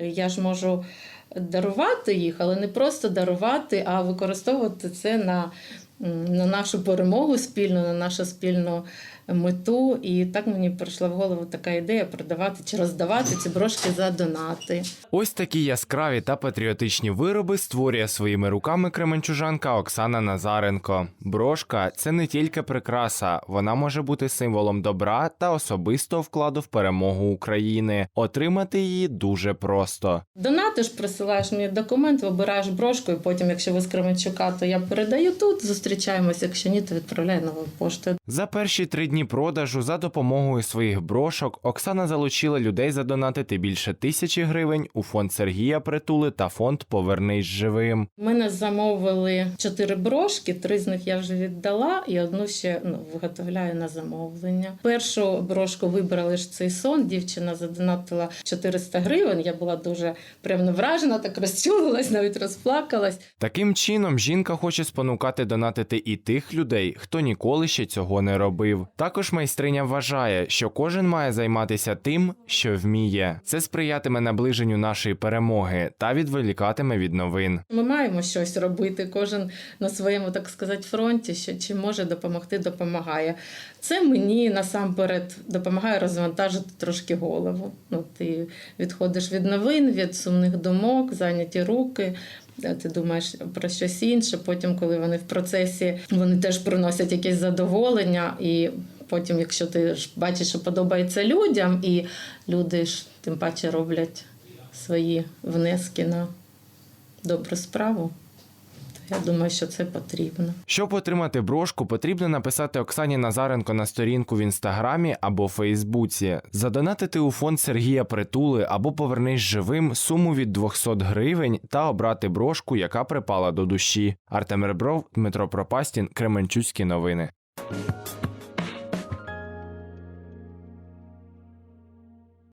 Я ж можу дарувати їх, але не просто дарувати, а використовувати це на, на нашу перемогу спільну, на нашу спільну мету. І так мені прийшла в голову така ідея продавати чи роздавати ці брошки за донати. Ось такі яскраві та патріотичні вироби створює своїми руками кременчужанка Оксана Назаренко. Брошка це не тільки прикраса, вона може бути символом добра та особистого вкладу в перемогу України. Отримати її дуже просто. Донатиш, присилаєш мені документ, вибираєш брошку, і потім, якщо ви з Кременчука, то я передаю тут, зустрічаємось. Якщо ні, то відправляю новою поштою. За перші три дні продажу за допомогою своїх брошок Оксана залучила людей задонатити більше тисячі гривень у фонд Сергія Притули та фонд Повернись живим. Мене замовили чотири брошки, три з них я вже віддала, і одну ще ну, виготовляю на замовлення. Першу брошку вибрали ж цей сон. Дівчина задонатила 400 гривень. Я була дуже приємно вражена, так розчулилась, навіть розплакалась. Таким чином, жінка хоче спонукати донатити і тих людей, хто ніколи ще цього не робив. Також майстриня вважає, що кожен має займатися тим, що вміє. Це сприятиме наближенню нашої перемоги та відволікатиме від новин. Ми маємо щось робити. Кожен на своєму, так сказати, фронті, що чим може допомогти, допомагає. Це мені насамперед допомагає розвантажити трошки голову. Ну, ти відходиш від новин, від сумних думок, зайняті руки. Ти думаєш про щось інше. Потім, коли вони в процесі, вони теж приносять якесь задоволення. І потім, якщо ти ж бачиш, що подобається людям, і люди ж тим паче роблять свої внески на добру справу, я думаю, що це потрібно. Щоб отримати брошку, потрібно написати Оксані Назаренко на сторінку в інстаграмі або Фейсбуці, задонатити у фонд Сергія Притули або повернись живим суму від 200 гривень та обрати брошку, яка припала до душі. Артем Ребров, Дмитро Пропастін, Кременчуцькі новини.